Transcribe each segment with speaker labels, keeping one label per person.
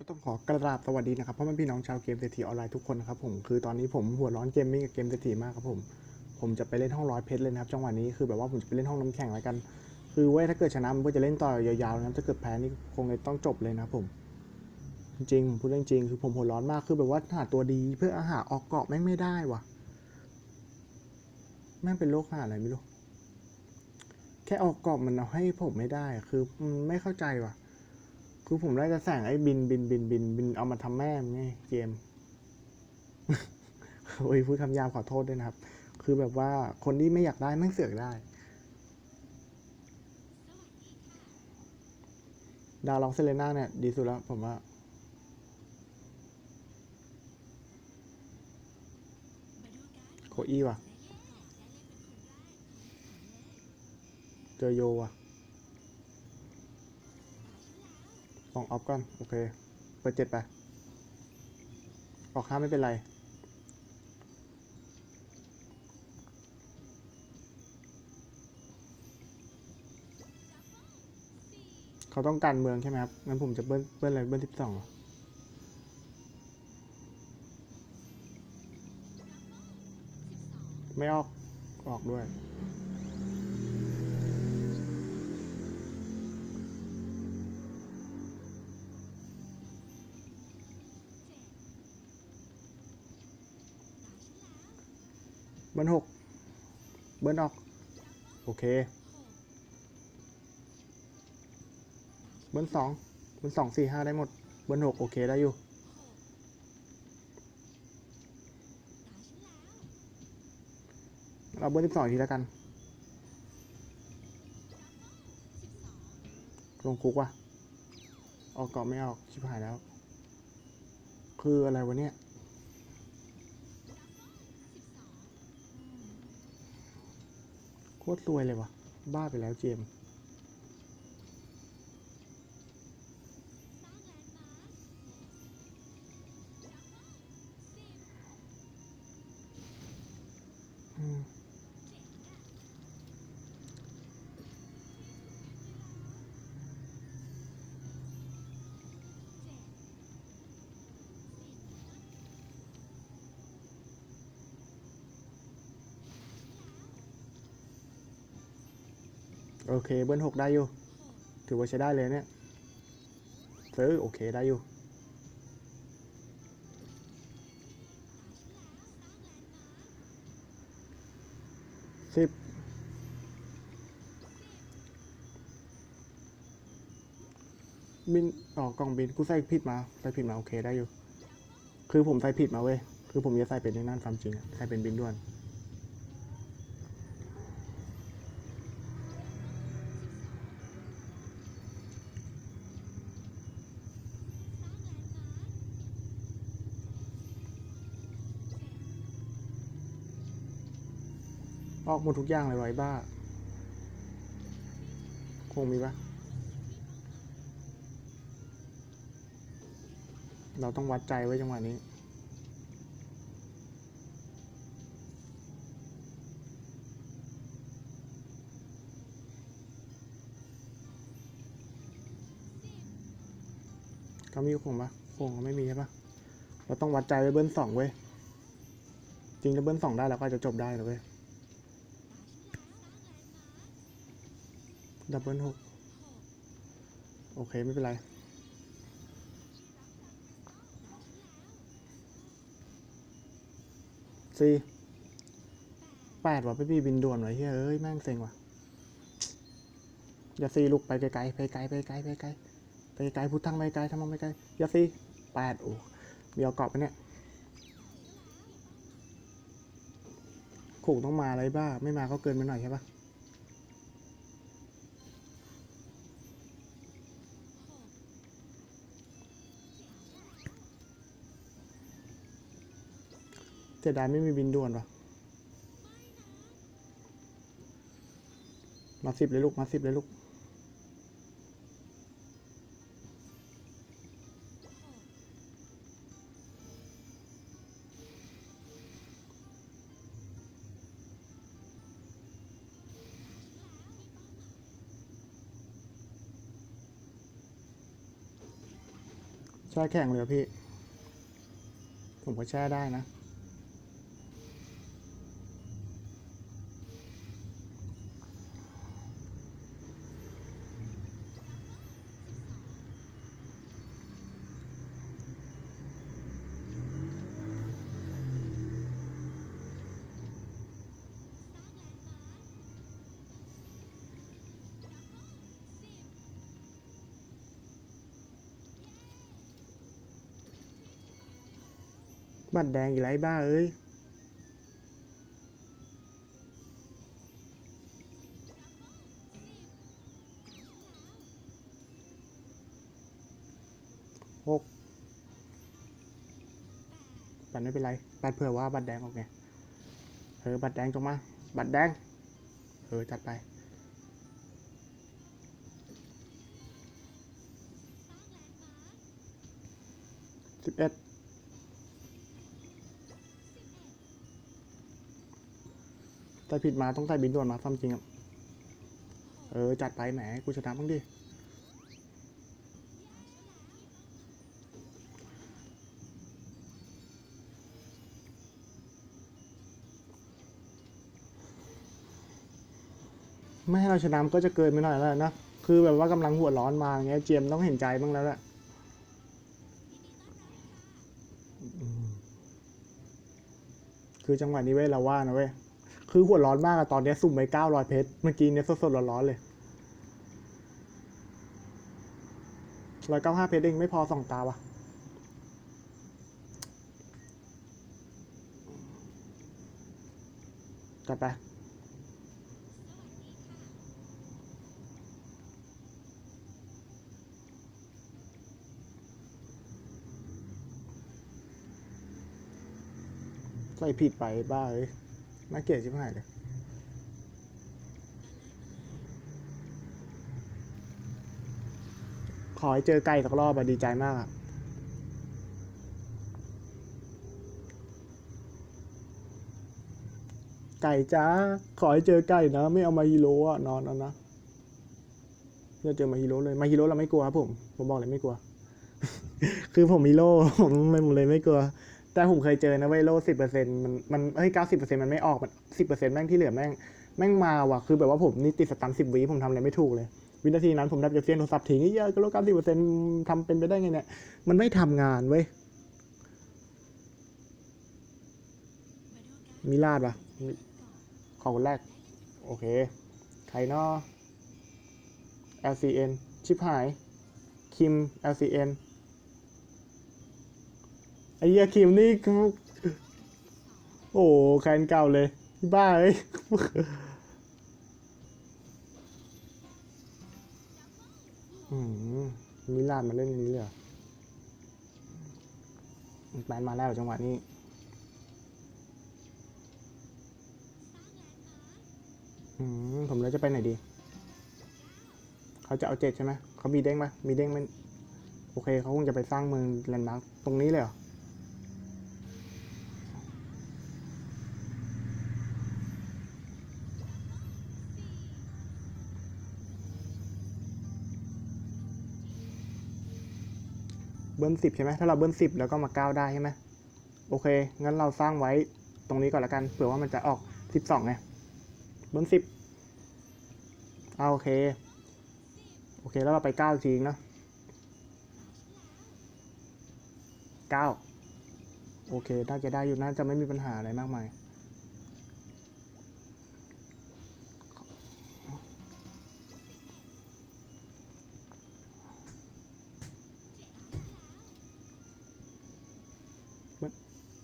Speaker 1: ก็ต้องขอกราบสวัสดีนะครับพ่อแม่พี่น้องชาวเกมเศรษฐีออนไลน์ทุกคนนะครับผมคือตอนนี้ผมหัวร้อนเกมมิ่งกับเกมเศรษฐีมากครับผมผมจะไปเล่นห้องร้อยเพชรเลยนะครับจังหวะนี้คือแบบว่าผมจะไปเล่นห้องน้ำแข็งแล้วกัน คือเว้ยถ้าเกิดชนะมันก็จะเล่นต่อยาวๆนะถ้าเกิดแพ้นี่คงเลยต้องจบเลยนะครับผม จริงผมพูดเรื่องจริงคือผมหัวร้อนมากคือแบบว่าหาตัวดีเพื่ออาหารออกเกาะแม่งไม่ได้ว่ะแม่งเป็นโรคหาอะไรไม่รู้แค่ออกเกาะมันเอาให้ผมไม่ได้ คือไม่เข้าใจว่ะ คือผมได้จะแสงไอ้บินบินบินบินบินเอามาทำแม่มไงเกมโอ้ยพูดคำยาบขอโทษด้วยนะครับ คือแบบว่าคนที่ไม่อยากได้แม่งเสือกได้ ดาวลองเซเลน่าเนี่ย ดีสุดแล้วผมว่าโคอี้ว่ะ เจอโยว่ะ องออฟก่อน โอเค เปิดเจ็ดไป ออกห้าไม่เป็นไร เขาต้องการเมืองใช่ไหมครับ งั้นผมจะเบิ้ลเบิ้ลอะไร เบิ้ลสิบสองไม่ออก ออกด้วย เบิ้ลหกเบิ้ลออก โอเค เบิ้ลสองเบิ้ลสองสี่ห้าได้หมด เบิ้ลหกโอเคได้อยู่ เราเบิ้ลสิบสองทีแล้วกัน ลงคุกว่ะ ออกเกาะไม่ออก ชิบหายแล้ว คืออะไรวะเนี่ย ตรซวยเลยวะบ้าไปแล้วเจม อเคเบิ้ลหกได้อยู่ ถือว่าใช้ได้เลยเนี่ยซื้อโอเคได้อยู่สิบบินออกกล่องบินกูใส่ผิดมาใส่ผิดมาโอเคได้อยู่ คือผมใส่ผิดมาเว้ย คือผมจะใส่เป็นในนั่นความจริงใส่เป็นบินด่วน อกหมดทุกอย่างเลยไว้บ้า คงมีปะเราต้องวัดใจไว้จังหวะนี้เขามีคงปะคงไม่มีใช่ปะเราต้องวัดใจไว้เบิ้ลสองเว้ย จริงถ้าเบิ้ลสองได้เราก็จะจบได้นะเว้ย ดับเบิลหกโอเค ไม่เป็นไร สี่แปดว่ะพี่พี่บินด่วนว่ะเฮ้ยเอ้ย แม่งเซ็งว่ะ อย่าซีลูกไปไกลๆไปไกลไปไกลไปไกลไปไกลพุทธังไปไกลทำไมไปไกลอย่าซีแปดโอ้มีเอาเกาะไปเนี่ยขู่ต้องมาอะไรบ้า ไม่มาก็เกินไปหน่อยใช่ปะ เสียดายไม่มีบินด่วนว่ะมาสิบเลยลูก มาสิบเลยลูก แช่แข็งเลยพี่ ผมก็แช่ได้นะ บัตรแดงอีไรบ้าเอ้ยหกบัตรไม่เป็นไร บัตรเผื่อว่าบัตรแดงออกไงเออบัตรแดงจงมา บัตรแดง เออ จัดไปสิบเอ็ด แต่ผิดมาต้องใส่บินด่วนมาซ้ำจริงอะเออ จัดไปแหม กูชนะบ้างดิ ไม่ให้เราชนะก็จะเกินไปหน่อยแล้วนะ คือแบบว่ากำลังหัวร้อนมาอย่างเงี้ย เจียมต้องเห็นใจบ้างแล้วแหละคือจังหวะนี้เว้ยเราว่านะเว้ย คือหัวร้อนมากอะตอนนี้สุ่มไปเก้าร้อยเพชร เมื่อกี้เนี้ยสดๆร้อนๆเลยร้อยเก้าห้าเพชรเองไม่พอสองตาวะจัดไปใส่ผิดไปบ้าเอ้ย น่าเกลียดชิบหายเลยขอให้เจอไก่สักรอบอะดีใจมากอะไก่จ้า ขอให้เจอไก่นะ ไม่เอามาฮิโร่อะนอนเอานะอย่าเจอมาฮิโร่เลย มาฮิโร่เราไม่กลัวครับผม ผมบอกเลยไม่กลัว คือผมมีโล่ผมไม่เลยไม่กลัว แต่ผมเคยเจอนะเว้ยโล่สิบเปอร์เซ็นมันมันเฮ้ยเก้าสิบเปอร์เซ็นต์มันไม่ออกมันสิบเปอร์เซ็นต์แม่งที่เหลือแม่งแม่งมาว่ะคือแบบว่าผมนี่ติดสตันสิบวิผมทำอะไรไม่ถูกเลย วินาทีนั้นผมดับจะเฟียนโทรศัพท์ทิ้งเยอะก็โลเก้าสิบเปอร์เซ็นต์ทำเป็นไปได้ไงเนี่ยมันไม่ทำงานเว้ยมีลาดปะขอคนแรก โอเค ใครนา LCN ชิบหาย คิม LCN ไอ้เหี้ยคิมนี่กูโอ้แคนเก่าเลยพี่บ้าเอ้ยอืมมิลานมาเล่นอย่างนี้เลยเหรอแมนมาแล้วจังหวะนี้อืมผมแล้วจะไปไหนดี เขาจะเอาเจ็ดใช่ไหม เขามีเด้งไหมมีเด้งมัน โอเค เขาคงจะไปสร้างเมืองแลนด์มาร์คตรงนี้เลยเหรอ เบิ้ลสิบใช่ไหมถ้าเราเบิ้ลสิบแล้วก็มาเก้าได้ใช่ไหมโอเค งั้นเราสร้างไว้ตรงนี้ก่อนละกัน เผื่อว่ามันจะออกสิบสองไง เบิ้ลสิบเอาโอเค โอเค แล้วเราไปเก้าทีนะเก้าโอเค น่าจะได้อยู่ น่าจะไม่มีปัญหาอะไรมากมาย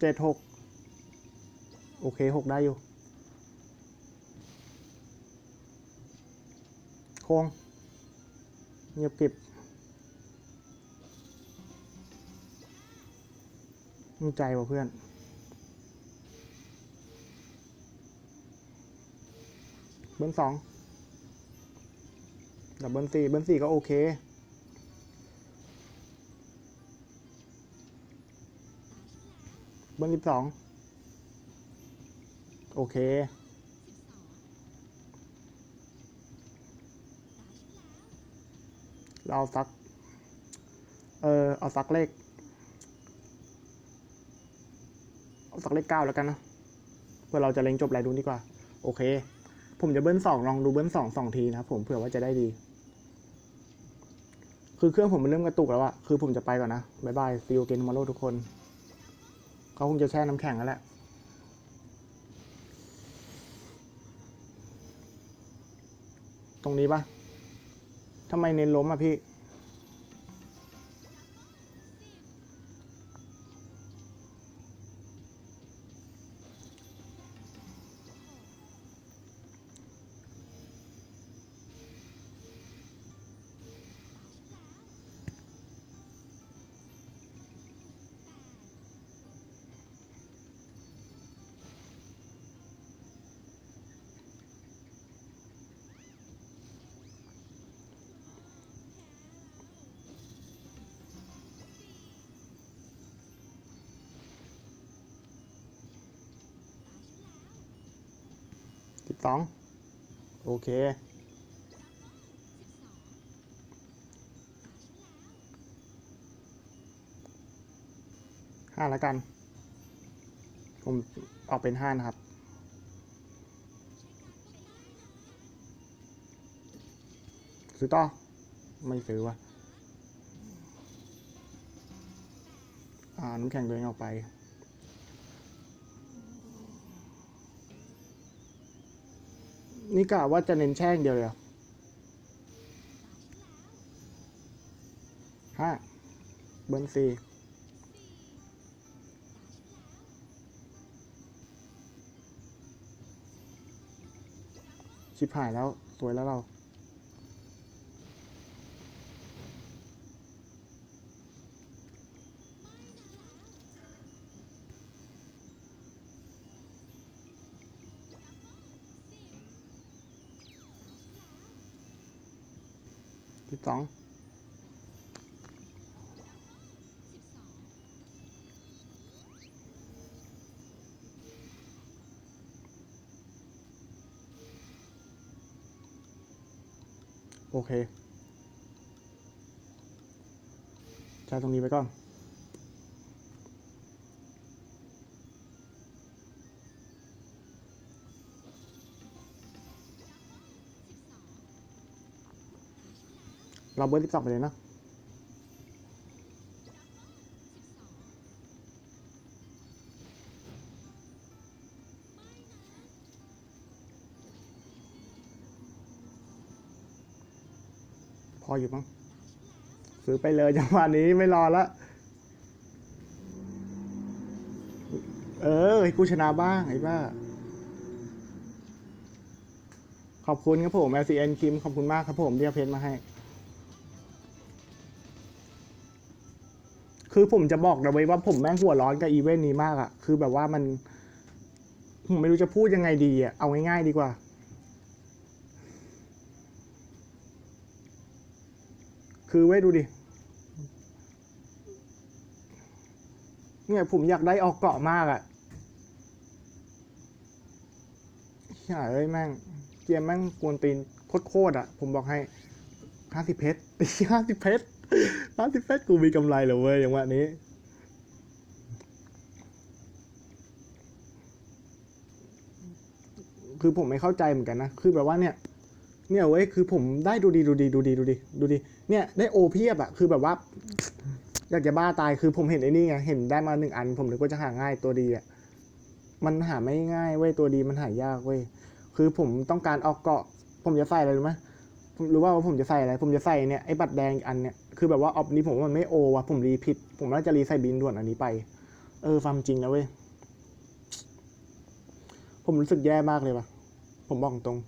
Speaker 1: เจ็ดหกโอเคหกได้อยู่โค้งเงียบกิบมีใจว่ะเพื่อนเบิ้ลสองดับเบิ้ลสี่เบิ้ลสี่ก็โอเค เบิ้ลสิบสองโอเค เราสัก เออเอาสักเลข เอาสักเลขเก้าแล้วกันนะ เพื่อเราจะเล็งจบรายดูดีกว่า โอเค ผมจะเบิ้ลสองลองดูเบิ้ลสองสองทีนะครับผมเผื่อว่าจะได้ดี คือเครื่องผมมันเริ่มกระตุกแล้วอะคือผมจะไปก่อนนะบายบายซีโอเกนมาโลทุกคน เขาคงจะแช่น้ำแข็งแล้วแหละตรงนี้ปะทำไมเน้นล้มอะพี่ โอเค ห้าแล้วกัน ผมออกเป็นห้านะครับ ซื้อต่อ ไม่ซื้อวะอ่าน้ำแข็งตัวเองออกไป นี่กะว่าจะเน้นแช่งเดียวเลยห้าเบิร์นสี่ชิบหายแล้ว สวยแล้วเรา สองโอเคใช้ตรงนี้ไปก่อน เราเบิร์สิบสองไปเลยนะพออยู่มั้งซื้อไปเลยจังหวะนี้ไม่รอละเออให้กูชนะบ้างไอ้บ้า ขอบคุณครับผม LCN คิม ขอบคุณมากครับผมที่เอาเพชรมาให้ คือผมจะบอกนะเว้ยว่าผมแม่งหัวร้อนกับอีเวนต์นี้มากอะคือแบบว่ามัน ผมไม่รู้จะพูดยังไงดีอะเอาง่ายๆดีกว่า คือเว้ยดูดิ เนี่ยผมอยากได้ออกเกาะมากอะเฮ้ยเอ้ยแม่ง เกมแม่งกวนตีนโคตรๆอะผมบอกให้ห้าสิบเพชรตีห้าสิบเพชร ห้าสิบเพชรกูมีกำไรเหรอเว้ยอย่างวันนี้คือผมไม่เข้าใจเหมือนกันนะ คือแบบว่าเนี่ย เนี่ยเว้ย คือผมได้ดูดีดูดีดูดีดูดีดูดี เนี่ยได้โอเพียบอะคือแบบว่า อยากจะบ้าตาย คือผมเห็นไอ้นี่ไง เห็นได้มาหนึ่งอัน ผมนึกว่าจะหาง่ายตัวดีอะมันหาไม่ง่ายเว้ย ตัวดีมันหายากเว้ย คือผมต้องการเอาเกาะ ผมจะใส่อะไรรู้ไหมผมรู้ว่าผมจะใส่อะไร ผมจะใส่เนี่ยไอ้บัตรแดงอันเนี่ย คือแบบว่าออฟนี้ผมว่ามันไม่โอว่ะผมรีผิด ผมน่าจะรีใส่บินด่วนอันนี้ไป เออความจริงนะเว้ย ผมรู้สึกแย่มากเลยว่ะผมบอกตรง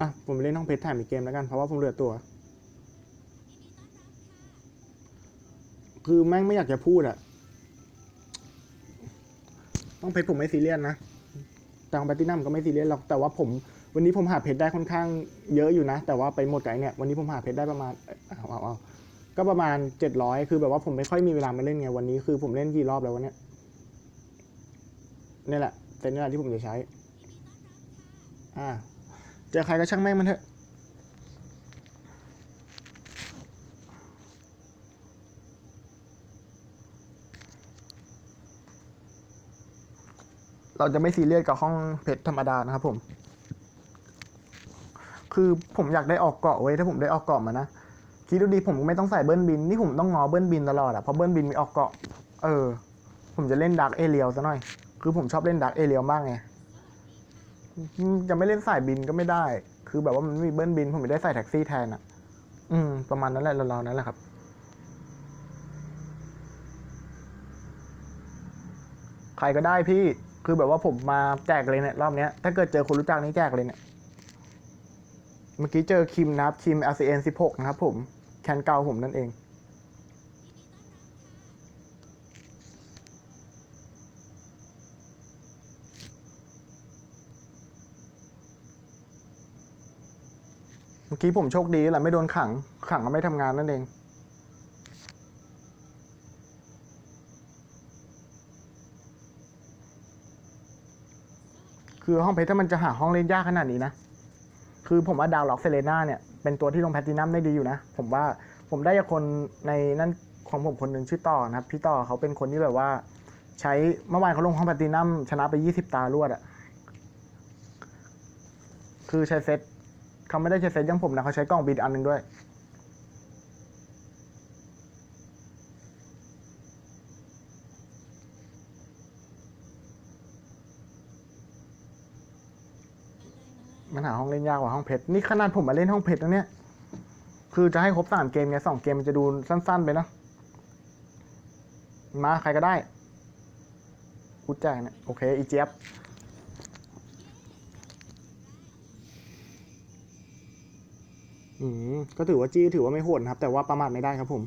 Speaker 1: อะ ผมไปเล่นห้องเพชรถ่ายอีกเกมแล้วกัน เพราะว่าผมเหลือตัว คือแม่งไม่อยากจะพูดอะ ต้องเพชรผมไม่ซีเรียสนะจังแบตตินัมก็ไม่ซีเรียสหรอกแต่ว่าผม วันนี้ผมหาเพชรได้ค่อนข้างเยอะอยู่นะ แต่ว่าไปหมดไก่เนี่ยวันนี้ผมหาเพชรได้ประมาณเอาเอาเอาก็ประมาณเจ็ดร้อยคือแบบว่าผมไม่ค่อยมีเวลามาเล่นไงวันนี้คือผมเล่นกี่รอบแล้ววันเนี้ยนี่แหละเซตนี่แหละที่ผมจะใช้ อ่าเจอใครก็ช่างแม่งมันเถอะ เราจะไม่ซีเรียสกับห้องเพชรธรรมดานะครับผม คือผมอยากได้ออกเกาะไว้ยถ้าผมได้ออกเกาะมานะคิดดูดีผมไม่ต้องใส่เบิ้ลบินนี่ผมต้องงอเบิ้ลบินตลอดอะเพราะเบิ้ลบินมีออกเกาะ เออ ผมจะเล่นดักเอเรียวซะหน่อย คือผมชอบเล่นดักเอเรียวมากไงจะไม่เล่นสายบินก็ไม่ได้ คือแบบว่ามันม่มีเบิ้ลบิน ผมไม่ได้ใส่แท็กซี่แทนอะอืม ประมาณนั้นแหละเราๆนั้นแหละครับใครก็ได้พี่ คือแบบว่าผมมาแจกเลยเนี่ยรอบเนี้ยถ้าเกิดเจอคนรู้จักนี่แจกเลยเนี่ยเมื่อกี้เจอคิมนะครับคิม LCN 16 นะครับผมแคนเก่าผมนั่นเองเมื่อกี้ผมโชคดีแหละไม่โดนขังขังก็ไม่ทำงานนั่นเอง คือห้องเพชรถ้ามันจะหาห้องเล่นยากขนาดนี้นะ คือผมว่าดาวล็อกเซเลน่าเนี่ย เป็นตัวที่ลงแพลตตินัมได้ดีอยู่นะ ผมว่าผมได้จากคนในนั่นของผมคนหนึ่งชื่อต่อนะครับ พี่ต่อเขาเป็นคนที่แบบว่า ใช้เมื่อวานเขาลงห้องแพลตตินัมชนะไปยี่สิบตารวดอะคือใช้เซตเขาไม่ได้ใช้เซตอยังผมนะเขาใช้กล่องบิดอันหนึ่งด้วย มันหาห้องเล่นยากกว่าห้องเพชรนี่ขนาดผมมาเล่นห้องเพชรนะเนี่ย คือจะให้ครบสามเกมไงสองเกมมันจะดูสั้น ๆ ไปเนอะมาใครก็ได้กูแจกเนี่ยโอเคอีเจี๊ยบอืมก็ถือว่าจี้ถือว่าไม่โหดครับ แต่ว่าประมาทไม่ได้ครับผม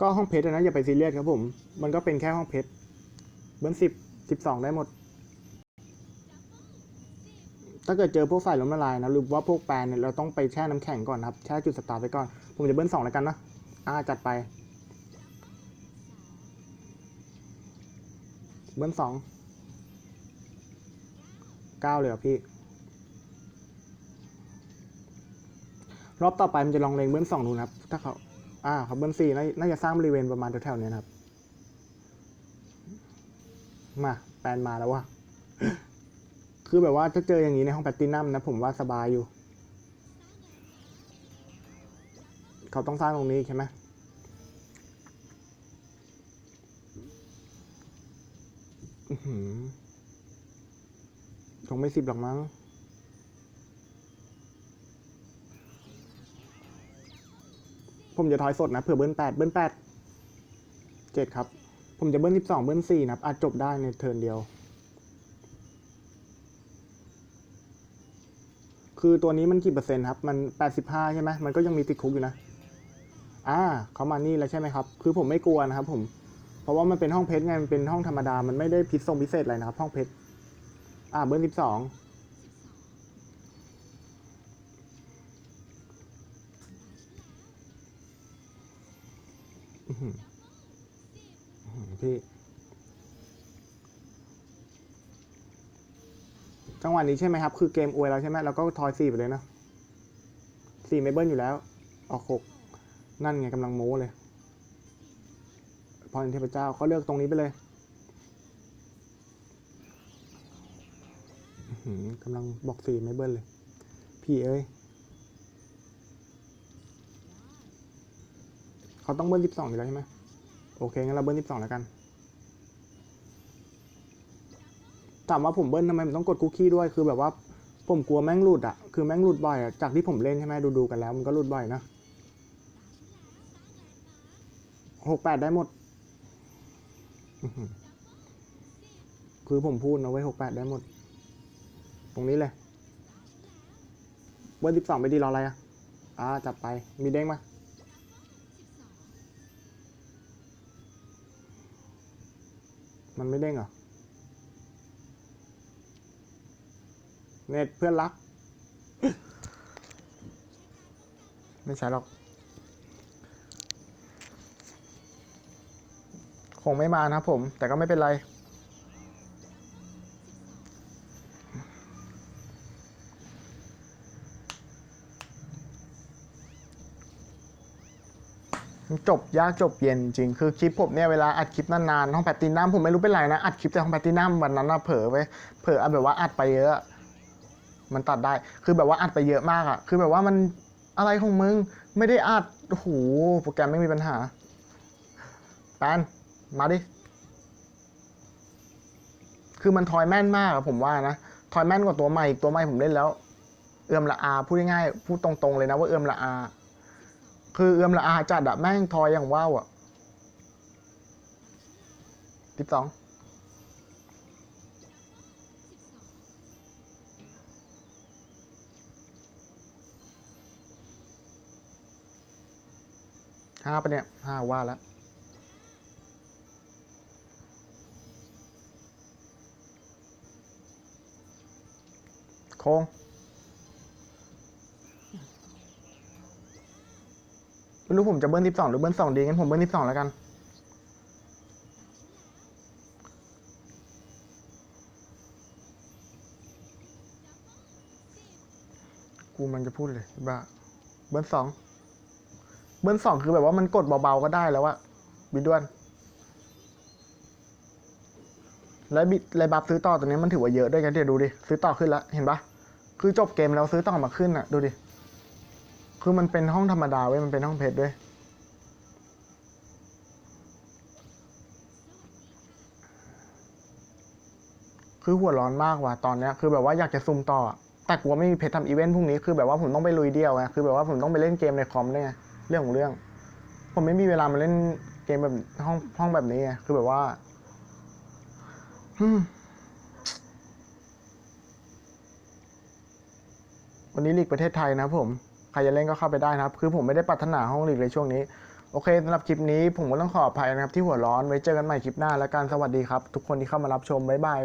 Speaker 1: ก็ห้องเพชรนะอย่าไปซีเรียสครับผม มันก็เป็นแค่ห้องเพชรเบิ้ลสิบสิบสองได้หมด ถ้าเกิดเจอพวกสายล้มละลายนะหรือว่าพวกแปรเนี่ยเราต้องไปแช่น้ำแข็งก่อนครับ แช่จุดสตาร์ทไว้ก่อน ผมจะเบิ้ลสองแล้วกันนะอ่าจัดไป เบิ้ลสองเก้าเลยเหรอพี่ รอบต่อไปมันจะลองเลงเบิ้ลสองดูนะครับ ถ้าเขาอ่าเขาเบิ้ลสี่น่าจะสร้างบริเวณประมาณแถวๆนี้นะครับ มาแปลนมาแล้วว่ะ คือแบบว่าถ้าเจออย่างนี้ในห้องแพตตินัมนะผมว่าสบายอยู่ เขาต้องสร้างตรงนี้ใช่ไหมคงไม่สิบหรอกมั้ง ผมจะทอยสดนะเผื่อเบิ้ลแปดเบิ้ลแปดเจ็ดครับ ผมจะเบิ้ลสิบสองเบิ้ลสี่นะอาจจบได้ในเทิร์นเดียว คือตัวนี้มันกี่เปอร์เซ็นต์ครับ มันแปดสิบห้าใช่ไหมมันก็ยังมีติดคุกอยู่นะ อ่าเขามานี่แล้วใช่ไหมครับ คือผมไม่กลัวนะครับ ผม เพราะว่ามันเป็นห้องเพชรไง มันเป็นห้องธรรมดา มันไม่ได้พิษทรงพิเศษอะไรนะครับ ห้องเพชร อ่าเบอร์สิบสองพี่ จังหวะนี้ใช่ไหมครับ คือเกมอวยแล้วใช่ไหมเราก็ทอยสี่ไปเลยนะสี่ไม่เบิ้ลอยู่แล้ว ออกหกนั่นไงกำลังโม้เลยพรเทพเจ้าก็เลือกตรงนี้ไปเลยกำลังบอกสี่ไม่เบิ้ลเลย พี่เอ้ย เขาต้องเบิ้ลสิบสองอยู่แล้วใช่ไหมโอเคงั้นเราเบิ้ลสิบสองแล้วกัน ถามว่าผมเบิ้ลทำไมผมต้องกดคุกกี้ด้วยคือแบบว่าผมกลัวแม่งหลุดอะคือแม่งหลุดบ่อยอะจากที่ผมเล่นใช่ไหมดูดูๆกันแล้วมันก็หลุดบ่อยนะหกแปดได้หมด คือผมพูดนะไว้หกแปดได้หมด ตรงนี้เลยเบิ้ลสิบสองไปดีรออะไรอะอ่าจัดไป มีเด้งมามันไม่เด้งเหรอ เน็ตเพื่อนรัก ไม่ใช่หรอก คงไม่มานะผม แต่ก็ไม่เป็นไรจบยากจบเย็นจริงคือคลิปผมเนี่ยเวลาอัดคลิปนานๆห้องแพตตินัมผมไม่รู้เป็นไรนะ อัดคลิปแต่ห้องแพตตินัมวันนั้นนะเผลอไปเผลอแบบว่าอัดไปเยอะ มันตัดได้ คือแบบว่าอัดไปเยอะมากอะคือแบบว่ามันอะไรของมึง ไม่ได้อัดโอ้โหโปรแกรมไม่มีปัญหาแปนมาดิ คือมันทอยแม่นมากอะผมว่านะ ทอยแม่นกว่าตัวใหม่อีกตัวใหม่ผมเล่นแล้ว เอื้อมละอา พูดง่ายๆ พูดตรงๆเลยนะว่าเอื้อมละอา คือเอื้อมละอาจัดอะแม่งทอยอย่างว้าวอะสิบสอง ห้าปะเนี่ยห้าว่าแล้วโค้งไม่รู้ผมจะเบิ้ลทิปสองหรือเบิ้ลสองดีงั้นผมเบิ้ลทิปสองแล้วกันกูมันจะพูดเลยบ้าเบิ้ลสอง เบิ้ลสองคือแบบว่ามันกดเบาๆก็ได้แล้วอะบิดด้วน แล้วบิดและบัฟซื้อต่อตัวนี้มันถือว่าเยอะด้วยกันเดี๋ยวดูดิ ซื้อต่อขึ้นแล้วเห็นปะคือจบเกมแล้วซื้อต่อมาขึ้นอะดูดิ คือมันเป็นห้องธรรมดาเว้ยมันเป็นห้องเพชรด้วยคือหัวร้อนมากว่ะตอนเนี้ยคือแบบว่าอยากจะซุ่มต่อ แต่กลัวไม่มีเพชรทำอีเวนต์พรุ่งนี้คือแบบว่าผมต้องไปลุยเดียวไงคือแบบว่าผมต้องไปเล่นเกมในคอมด้วยไง เรื่องของเรื่อง ผมไม่มีเวลามาเล่นเกมแบบห้องห้องแบบนี้ไงคือแบบว่าวันนี้ลีกประเทศไทยนะครับผมใครจะเล่นก็เข้าไปได้นะครับ คือผมไม่ได้ปรารถนาห้องลีกเลยช่วงนี้ โอเคสำหรับคลิปนี้ผมก็ต้องขออภัยนะครับ ที่หัวร้อนไว้เจอกันใหม่คลิปหน้าแล้วกันสวัสดีครับ ทุกคนที่เข้ามารับชมบ๊ายบาย